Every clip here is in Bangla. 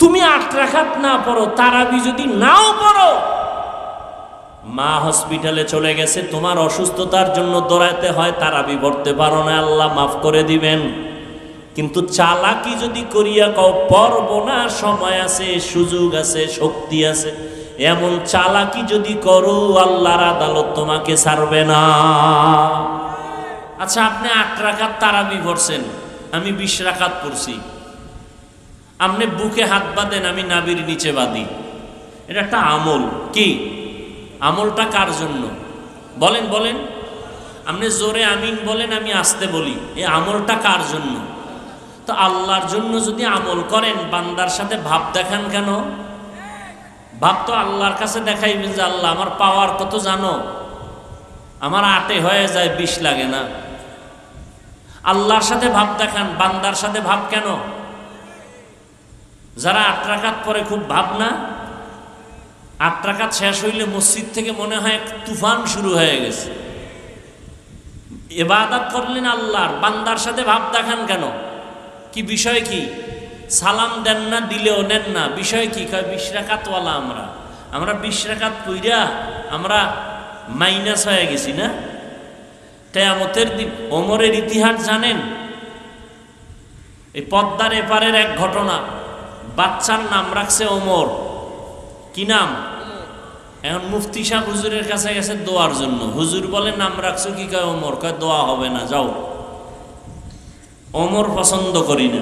তুমি আট রাখাত না পড়ো, তারাবি যদি নাও পড়ো, মা হসপিটালে চলে গেছে, তোমার অসুস্থতার জন্য দৌড়াইতে হয়, তারাবি পড়তে পারো না, আল্লাহ মাফ করে দিবেন। কিন্তু চালাকি যদি করিয়া কও পর্ব না, সময় আছে, সুযোগ আছে, শক্তি আছে, এমন চালাকি যদি করো, আল্লাহর আদালত তোমাকে ছাড়বে না। আচ্ছা আপনি আট রাখাত তারাবি পড়ছেন, আমি বিশ রাখাত পড়ছি। আপনি বুকে হাত বাঁধেন, আমি নাবির নিচে বাঁধি। এটা একটা আমল। কি? আমলটা কার জন্য? বলেন বলেন। আপনি জোরে আমিন বলেন, আমি আসতে বলি। এই আমলটা কার জন্য? তো আল্লাহর জন্য যদি আমল করেন, বান্দার সাথে ভাব দেখান কেন? ভাব তো আল্লাহর কাছে দেখাইবেন যে, আল্লাহ, আমার পাওয়ার কত জানো? আমার আটে হয়ে যায়, বিষ লাগে না। আল্লাহর সাথে ভাব দেখান, বান্দার সাথে ভাব কেন? যারা আট রাকাত পরে খুব ভাব না আট শেষ হইলে মসজিদ থেকে মনে হয় তুফান শুরু হয়ে গেছে। এবাদাত করলেন আল্লাহর, বান্দার সাথে ভাব দেখান কেন? কি বিষয় কি? সালাম দেন না, দিলেও নেন না, বিষয় কি? কয়, বিশ রাকাতওয়ালা আমরা। আমরা বিশ রাকাত কইরা আমরা মাইনাস হয়ে গেছি না? কেয়ামতের দিন ওমরের ইতিহাস জানেন? এই পদ্মার এপারের এক ঘটনা বাচ্চার নাম রাখছে ওমর। কি নাম? এখন মুফতি সাহ হুজুরের কাছে গেছে দোয়ার জন্য। হুজুর বলে, নাম রাখছো কি? কয়, ওমর। কয়, দোয়া হবে না, যাও। ওমর পছন্দ করি না।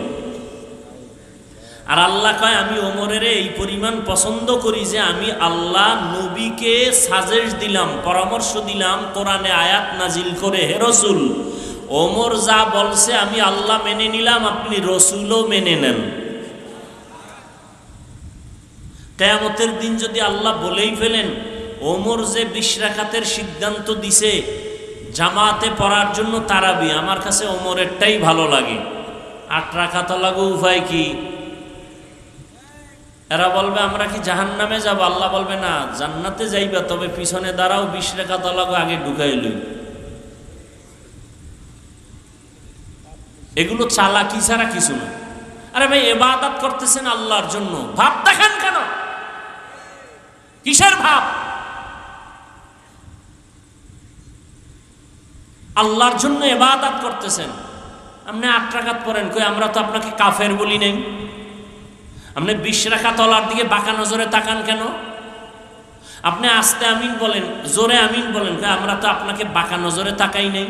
আর আল্লাহ কয়, আমি ওমরের এই পরিমাণ পছন্দ করি যে আমি আল্লাহ নবীকে সাজেশ দিলাম, পরামর্শ দিলাম, কোরআনে আয়াত নাজিল করে, হে রসুল। ওমর যা বলছে আমি আল্লাহ মেনে নিলাম, আপনি রসুলও মেনে নেন। কেয়ামতের দিন যদি আল্লাহ বলেই ফেলেন, ওমর যে বিশ্রাকাতের সিদ্ধান্ত দিছে, জামাতে পড়ার জন্য তারাবি, আমার কাছে ওমরেরটাই ভালো লাগে। আট রাখাত লাগু উপায় কি? এরা বলবে, আমরা কি জাহান নামে যাব? আল্লাহ বলবে, না, জান্নাতে যাইবা, তবে পিছনে দাঁড়াও, বিশ রেখা তলাগো আগে ঢুকাই লই। এগুলো চালাকি ছাড়া কিছু না। আরে ভাই, এবাদাত করতেছেন আল্লাহর জন্য। ভাব দেখান কিসের ভাব? আল্লাহর জন্য এবাদাত করতেছেন। আপনি আট রাখাত পড়েন, কই, আমরা তো আপনাকে কাফের বলি নেই। আপনি বিশ রাখা তলার দিকে বাঁকা নজরে তাকান কেন? আপনি আস্তে আমিন বলেন, জোরে আমিন বলেন, কই, আমরা তো আপনাকে বাঁকা নজরে তাকাই নেই।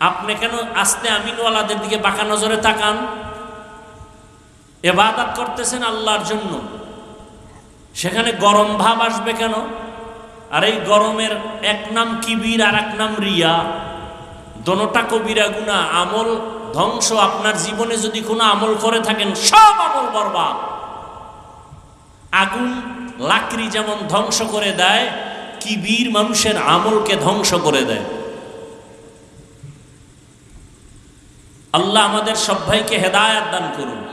আপনি কেন আস্তে আমিনওয়ালাদের দিকে বাঁকা নজরে তাকান? এবাদাত করতেছেন আল্লাহর জন্য। সেখানে গরম ভাব আসবে কেন? আর এই গরমের এক নাম কিবির আর এক নাম রিয়া। দোনোটা কবিরা গুণা, আমল ধ্বংস। আপনার জীবনে যদি কোনো আমল করে থাকেন, সব আমল বরবাদ। আগুন, লাকড়ি যেমন ধ্বংস করে দেয়, কিবির মানুষের আমলকে ধ্বংস করে দেয়। আল্লাহ আমাদের সব ভাইকে হেদায়াত দান করুন।